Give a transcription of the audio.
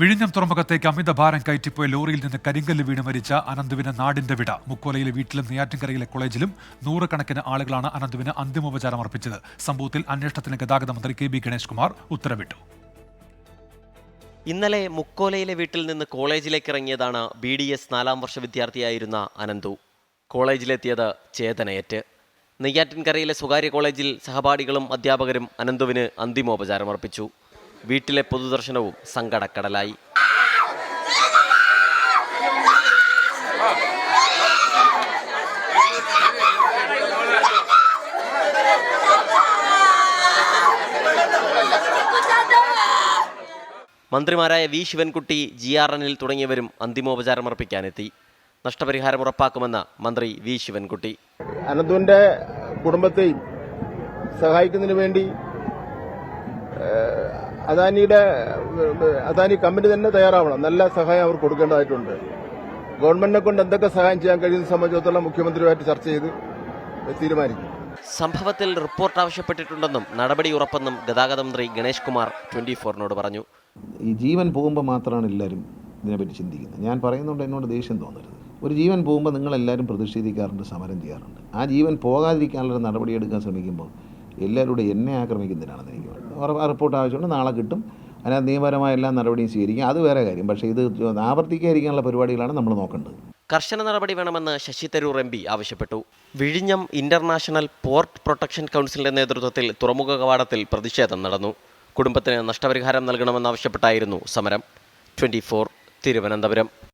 വിഴിഞ്ഞം തുറമുഖത്തേക്ക് അമിത ഭാരം കയറ്റിപ്പോയ ലോറിയിൽ നിന്ന് കരിങ്കല്ല് വീണ് മരിച്ച അനന്തുവിന് നാടിന്റെ വിട. മുക്കോലയിലെ വീട്ടിലും നെയ്യാറ്റിൻകരയിലെ കോളേജിലും നൂറുകണക്കിന് ആളുകളാണ് അനന്തുവിന് അന്തിമോപചാരം അർപ്പിച്ചത്. സംഭവത്തിൽ അന്വേഷണത്തിന് ഗതാഗത മന്ത്രി കെ ബി ഗണേഷ് കുമാർ ഉത്തരവിട്ടു. ഇന്നലെ മുക്കോലയിലെ വീട്ടിൽ നിന്ന് കോളേജിലേക്ക് ഇറങ്ങിയതാണ് ബി ഡി എസ് നാലാം വർഷ വിദ്യാർത്ഥിയായിരുന്ന അനന്തു. കോളേജിലെത്തിയത് ചേതനയേറ്റ്. നെയ്യാറ്റിൻകരയിലെ സ്വകാര്യ കോളേജിൽ സഹപാഠികളും അധ്യാപകരും അനന്തുവിന് അന്തിമോപചാരം അർപ്പിച്ചു. വീട്ടിലെ പൊതുദർശനവും സങ്കടക്കടലായി. മന്ത്രിമാരായ V. Sivankutty G. R. Anil തുടങ്ങിയവരും അന്തിമോപചാരം അർപ്പിക്കാനെത്തി നഷ്ടപരിഹാരം ഉറപ്പാക്കുമെന്ന് മന്ത്രി വി. ശിവൻകുട്ടി. അനന്തുവിന്റെ കുടുംബത്തെയും സഹായിക്കുന്നതിനു വേണ്ടി അദാനിയുടെ അദാനി കമ്പനി തന്നെ തയ്യാറാവണം. നല്ല സഹായം അവർ കൊടുക്കേണ്ടതായിട്ടുണ്ട്. ഗവൺമെന്റിനെ കൊണ്ട് എന്തൊക്കെ സഹായം ചെയ്യാൻ കഴിയുന്ന സംബന്ധിച്ചിടത്തോളം മുഖ്യമന്ത്രിയുമായിട്ട് ചർച്ച ചെയ്ത് തീരുമാനിക്കും. സംഭവത്തിൽ റിപ്പോർട്ട് ആവശ്യപ്പെട്ടിട്ടുണ്ടെന്നും നടപടി ഉറപ്പെന്നും ഗതാഗത മന്ത്രി ഗണേഷ് കുമാർ ട്വന്റി ഫോറിനോട് പറഞ്ഞു. ഈ ജീവൻ പോകുമ്പോൾ മാത്രമാണ് എല്ലാവരും ഇതിനെപ്പറ്റി ചിന്തിക്കുന്നത്. ഞാൻ പറയുന്നുണ്ട് എന്നോട് ദേഷ്യം തോന്നരുത്. ഒരു ജീവൻ പോകുമ്പോൾ നിങ്ങളെല്ലാവരും പ്രതിഷേധിക്കാറുണ്ട് സമരം ചെയ്യാറുണ്ട്. ആ ജീവൻ പോകാതിരിക്കാനുള്ള നടപടിയെടുക്കാൻ ശ്രമിക്കുമ്പോൾ എല്ലാവരുടെ എന്നെ ആക്രമിക്കുന്നതിനാണെന്ന് എനിക്ക് റിപ്പോർട്ട് ആവശ്യമുണ്ട്. നാളെ കിട്ടും. അതിനകത്ത് നിയമപരമായ എല്ലാ നടപടിയും സ്വീകരിക്കും. അത് വേറെ കാര്യം. പക്ഷേ ഇത് ആവർത്തിക്കാതിരിക്കാനുള്ള പരിപാടികളാണ് നമ്മൾ നോക്കേണ്ടത്. കർശന നടപടി വേണമെന്ന് ശശി തരൂർ എം പി ആവശ്യപ്പെട്ടു. വിഴിഞ്ഞം ഇന്റർനാഷണൽ പോർട്ട് പ്രൊട്ടക്ഷൻ കൗൺസിലിന്റെ നേതൃത്വത്തിൽ തുറമുഖ കവാടത്തിൽ പ്രതിഷേധം നടന്നു. കുടുംബത്തിന് നഷ്ടപരിഹാരം നൽകണമെന്നാവശ്യപ്പെട്ടായിരുന്നു സമരം. ട്വന്റി തിരുവനന്തപുരം.